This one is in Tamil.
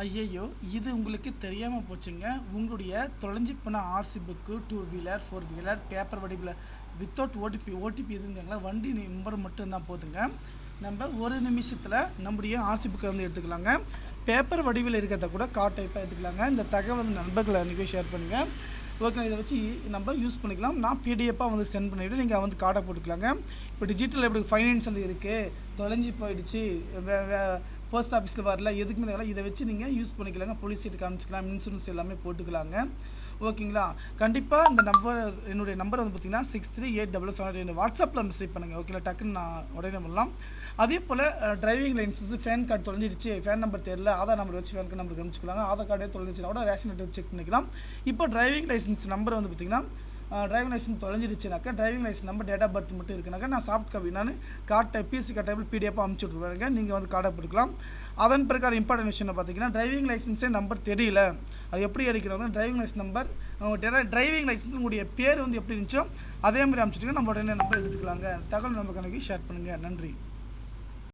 ஐயையோ இது உங்களுக்கு தெரியாமல் போச்சுங்க. உங்களுடைய தொலைஞ்சி போன RC book two wheeler four wheeler paper வடிவில் வித்தவுட் ஓடிபி ஓடிபி இருந்தாங்களா வண்டி நம்பர் மட்டும்தான் போதுங்க. நம்ம ஒரு நிமிஷத்தில் நம்முடைய ஆர்சி புக்கை வந்து எடுத்துக்கலாங்க. பேப்பர் வடிவில் இருக்கிறத கூட கார்ட் டைப்பாக எடுத்துக்கலாங்க. இந்த தகவல் வந்து நண்பர்களை அன்றைக்கி ஷேர் பண்ணுங்கள் ஓகே இதை வச்சு நம்ம யூஸ் பண்ணிக்கலாம். நான் பிடிஎஃபாக வந்து சென்ட் பண்ணிவிட்டு நீங்கள் வந்து கார்டை போட்டுக்கலாங்க. இப்போ டிஜிட்டல் எப்படி ஃபைனான்சியல் இருக்குது தொலைஞ்சி போயிடுச்சு. வே வே போஸ்ட் ஆஃபீஸில் வரல எதுக்குமே தேவையில்ல இதை வச்சு நீங்கள் யூஸ் பண்ணிக்கலாங்க போலீஸ் சீட்டு காமிச்சிக்கலாம் இன்சூரன்ஸ் எல்லாமே போட்டுக்கலாங்க. ஓகேங்களா கண்டிப்பாக இந்த நம்பர் என்னுடைய நம்பர் வந்து பார்த்தீங்கன்னா six three eight double seven eight வாட்ஸ்அப்பில் மெசேஜ் பண்ணுங்கள் ஓகேங்களா டக்குன்னு நான் உடனே பண்ணலாம் அதே போல் டிரைவிங் லைசன்ஸ் ஃபேன் கார்டு தொலைஞ்சிடுச்சு ஃபேன் நம்பர் தெரியல ஆதார் நம்பர் வச்சு ஃபேன் நம்பர் கணிச்சிக்கலாங்க ஆதார் கார்டே தொலைஞ்சிச்சுனா கூட ரேஷன் கார்டு செக் பண்ணிக்கலாம். இப்போ டிரைவிங் லைசன்ஸ் நம்பர் வந்து பார்த்தீங்கன்னா driving licence தொலைஞ்சிடுச்சுனாக்கா driving licence number date of birth மட்டும் இருக்குனாக்கா நான் சாஃப்ட் காப்பி நான் கார்ட்டை பிசி கார்டைபிள் பிடிஎஃப் அமுச்சு விட்ருவாங்க நீங்கள் வந்து கார்டை போட்டுக்கலாம் அதன் பிரகாரம் இம்பார்ட்டன்ட் விஷயம் பார்த்தீங்கன்னா டிரைவிங் லைசன்ஸே நம்பர் தெரியல. அது எப்படி அடிக்கிறாங்க driving licence number driving licence உங்களுடைய பேர் வந்து எப்படி இருந்துச்சோ அதே மாதிரி அமுச்சுட்டு நம்ம உடனே நம்பர் எடுத்துக்கலாங்க. தகவல் நம்ம கணக்கு ஷேர் பண்ணுங்கள் நன்றி.